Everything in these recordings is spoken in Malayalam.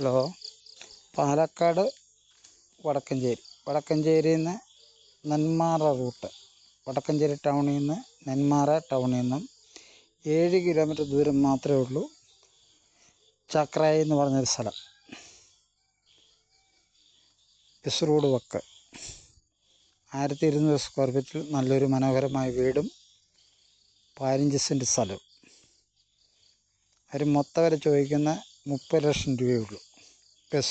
ഹലോ പാലക്കാട് വടക്കഞ്ചേരി. വടക്കഞ്ചേരിയിൽ നിന്ന് നെന്മാറ റൂട്ട്. വടക്കഞ്ചേരി ടൗണിൽ നിന്ന് നെന്മാറ ടൗണിൽ നിന്നും ഏഴ് കിലോമീറ്റർ ദൂരം മാത്രമേ ഉള്ളൂ. ചക്രായി എന്ന് പറഞ്ഞൊരു സ്ഥലം. എസ് റോഡ് വക്ക്. ആയിരത്തി ഇരുന്നൂറ് സ്ക്വയർ ഫീറ്റിൽ നല്ലൊരു മനോഹരമായ വീടും പതിനഞ്ച് സെന്റ് സ്ഥലവും. അവർ മൊത്തം വരെ ചോദിക്കുന്ന മുപ്പത് ലക്ഷം രൂപയേ ഉള്ളൂ.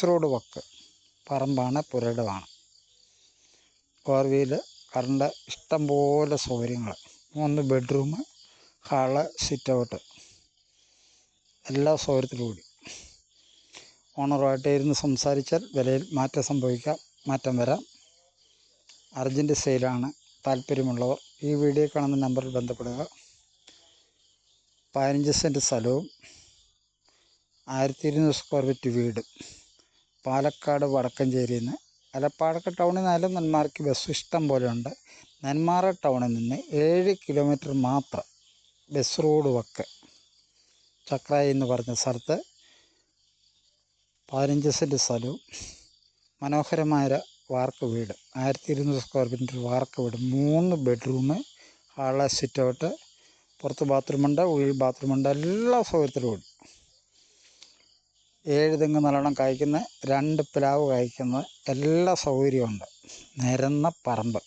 റോഡ് വക്ക്. പറമ്പാണ് പുരയിടമാണ് കോർവിയിൽ കറണ്ട് ഇഷ്ടംപോലെ സൗകര്യങ്ങൾ മൂന്ന് ബെഡ്റൂം ഹാൾ സിറ്റ് ഔട്ട് എല്ലാ സൗകര്യത്തിലും കൂടി ഓണറുമായിട്ട് ഇരുന്ന് സംസാരിച്ചാൽ വിലയിൽ മാറ്റം സംഭവിക്കാം മാറ്റം വരാം. അർജന്റ് സെയിലാണ് താല്പര്യമുള്ളവർ. ഈ വീഡിയോ കാണുന്ന നമ്പറിൽ ബന്ധപ്പെടുക. പതിനഞ്ച് സെന്റ് സ്ഥലവും ആയിരത്തി ഇരുന്നൂറ് സ്ക്വയർ ഫീറ്റ് വീട്. പാലക്കാട് വടക്കഞ്ചേരിയിൽ നിന്ന് അല്ല പാലക്കാട് ടൗണിൽ നിന്നായാലും നെന്മാറയ്ക്ക് ബസ് ഇഷ്ടം പോലെ ഉണ്ട്. നെന്മാറ ടൗണിൽ നിന്ന് ഏഴ് കിലോമീറ്റർ മാത്രം ബസ് റോഡ് വക്ക്. ചക്രായി എന്ന് പറഞ്ഞ സ്ഥലത്ത് പതിനഞ്ച് സെന്റ് സ്ഥലവും മനോഹരമായ വാർക്ക് വീട്. ആയിരത്തി ഇരുന്നൂറ് സ്ക്വയർ ഫീറ്റിന്റെ വാർക്ക് വീട്. മൂന്ന് ബെഡ്റൂം ഹാൾ സിറ്റ് ഔട്ട് പുറത്ത് ബാത്റൂമുണ്ട് ഉള്ളിൽ ബാത്റൂമുണ്ട് എല്ലാ സൗകര്യത്തിലും ഉണ്ട്. ഏഴ് തെങ്ങ് നല്ലോണം കായ്ക്കുന്ന രണ്ട് പ്ലാവ് കായ്ക്കുന്ന എല്ലാ സൗകര്യമുണ്ട് നിരന്ന പറമ്പ്.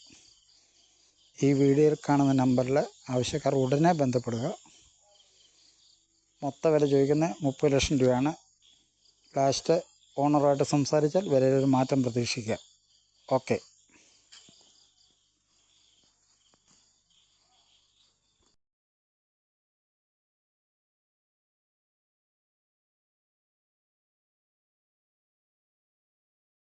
ഈ വീഡിയോയിൽ കാണുന്ന നമ്പറിൽ ആവശ്യക്കാർ ഉടനെ ബന്ധപ്പെടുക. മൊത്ത വില ചോദിക്കുന്നത് മുപ്പത് ലക്ഷം രൂപയാണ്. ലാസ്റ്റ് ഓണറുമായിട്ട് സംസാരിച്ചാൽ വിലയിലൊരു മാറ്റം പ്രതീക്ഷിക്കാം. ഓക്കെ